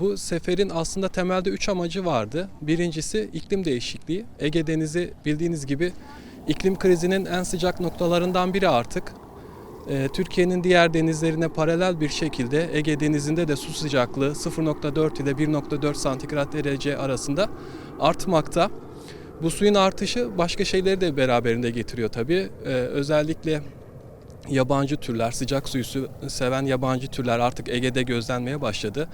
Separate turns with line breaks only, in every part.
bu seferin aslında temelde üç amacı vardı. Birincisi iklim değişikliği. Ege Denizi bildiğiniz gibi iklim krizinin en sıcak noktalarından biri artık. Ee, Türkiye'nin diğer denizlerine paralel bir şekilde Ege Denizi'nde de su sıcaklığı 0.4 ile 1.4 santigrat derece arasında artmakta. Bu suyun artışı başka şeyleri de beraberinde getiriyor tabii. Ee, özellikle yabancı türler, sıcak suyu su- seven yabancı türler artık Ege'de gözlenmeye başladı.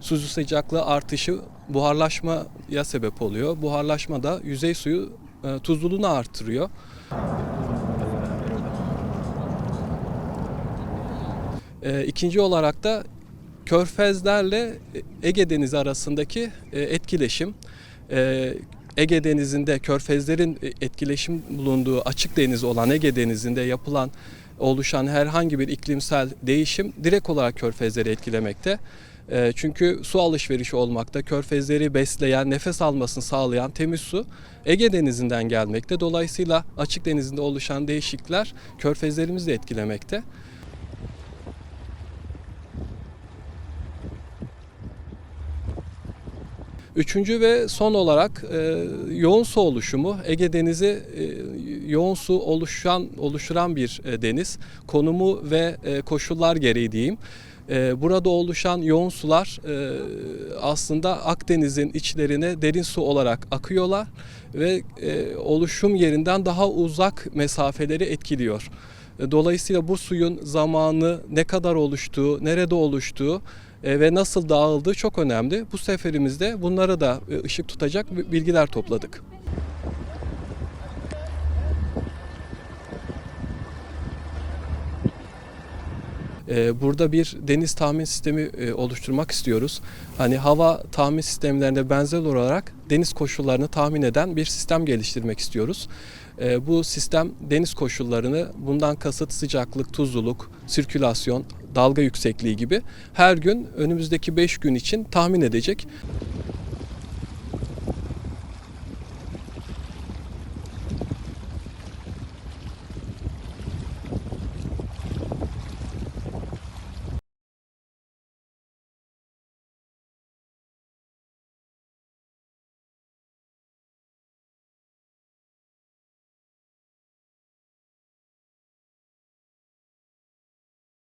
Su sıcaklığı artışı buharlaşmaya sebep oluyor. Buharlaşma da yüzey suyu e, tuzluluğunu artırıyor. E, ikinci olarak da Körfezlerle Ege Denizi arasındaki e, etkileşim. E, Ege Denizi'nde körfezlerin etkileşim bulunduğu açık deniz olan Ege Denizi'nde yapılan oluşan herhangi bir iklimsel değişim direkt olarak körfezleri etkilemekte. E, Çünkü su alışverişi olmakta, körfezleri besleyen, nefes almasını sağlayan temiz su Ege Denizi'nden gelmekte. Dolayısıyla açık denizinde oluşan değişiklikler körfezlerimizi de etkilemekte. Üçüncü ve son olarak e, yoğun su oluşumu. Ege Denizi e, yoğun su oluşan oluşturan bir e, deniz. Konumu ve e, koşullar gereği diyeyim. E, burada oluşan yoğun sular e, aslında Akdeniz'in içlerine derin su olarak akıyorlar ve e, oluşum yerinden daha uzak mesafeleri etkiliyor. E, Dolayısıyla bu suyun zamanı, ne kadar oluştuğu, nerede oluştuğu ve nasıl dağıldığı çok önemli. Bu seferimizde bunlara da ışık tutacak bi- bilgiler topladık. E, Burada bir deniz tahmin sistemi e, oluşturmak istiyoruz. Hani hava tahmin sistemlerine benzer olarak deniz koşullarını tahmin eden bir sistem geliştirmek istiyoruz. E, Bu sistem deniz koşullarını bundan kasıt sıcaklık, tuzluluk, sirkülasyon, dalga yüksekliği gibi her gün önümüzdeki 5 gün için tahmin edecek.